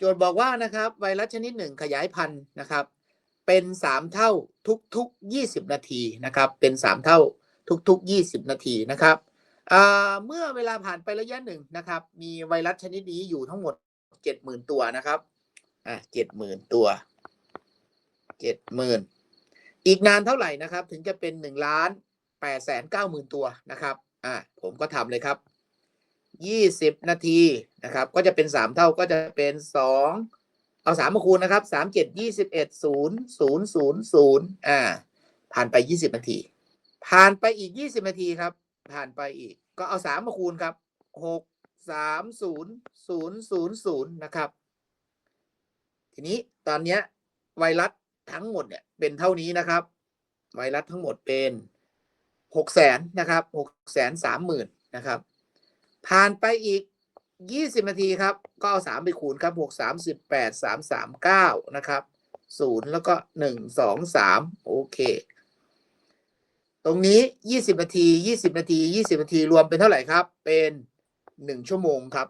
โจทย์บอกว่านะครับไวรัสชนิดหนึ่งขยายพันธุ์นะครับ เป็นสามเท่าทุกๆยี่สิบนาทีนะครับ เป็นสามเท่าทุกๆยี่สิบนาทีนะครับเมื่อเวลาผ่านไประยะหนึ่งนะครับ มีไวรัสชนิดนี้อยู่ทั้งหมดเจ็ดหมื่นตัวนะครับอ่าเจ็ดหมื่นตัวเจ็ดหมื่นอีกนานเท่าไหร่นะครับ ถึงจะเป็นหนึ่งล้านแปดแสนเก้าหมื่นตัวนะครับอ่าผมก็ทำเลยครับ ยี่สิบนาทีนะครับ ก็จะเป็นสามเท่าก็จะเป็นสองเอาสามมาคูณนะครับสามเจ็ดยี่สิบเอ็ดศูนย์ศูนย์ศูนย์ศูนย์อ่า ผ่านไปยี่สิบนาที ผ่านไปอีกยี่สิบนาทีครับ ผ่านไปอีก ก็เอาสามมาคูณครับหกสามศูนย์ศูนย์ศูนย์ศูนย์นะครับ ทีนี้ตอนเนี้ยไวรัสทั้งหมดเนี่ยเป็นเท่านี้นะครับ ไวรัสทั้งหมดเป็นหกแสนนะครับหกแสนสามหมื่นนะครับ ผ่านไปอีก 20 นาทีครับ ก็เอาสามไปคูณครับหกสามสิบแปดสามสามเก้านะครับศูนย์แล้วก็หนึ่งสองสามโอเค ตรงนี้ยี่สิบนาทียี่สิบนาทียี่สิบนาที รวมเป็นเท่าไหร่ครับ เป็นหนึ่งชั่วโมงครับ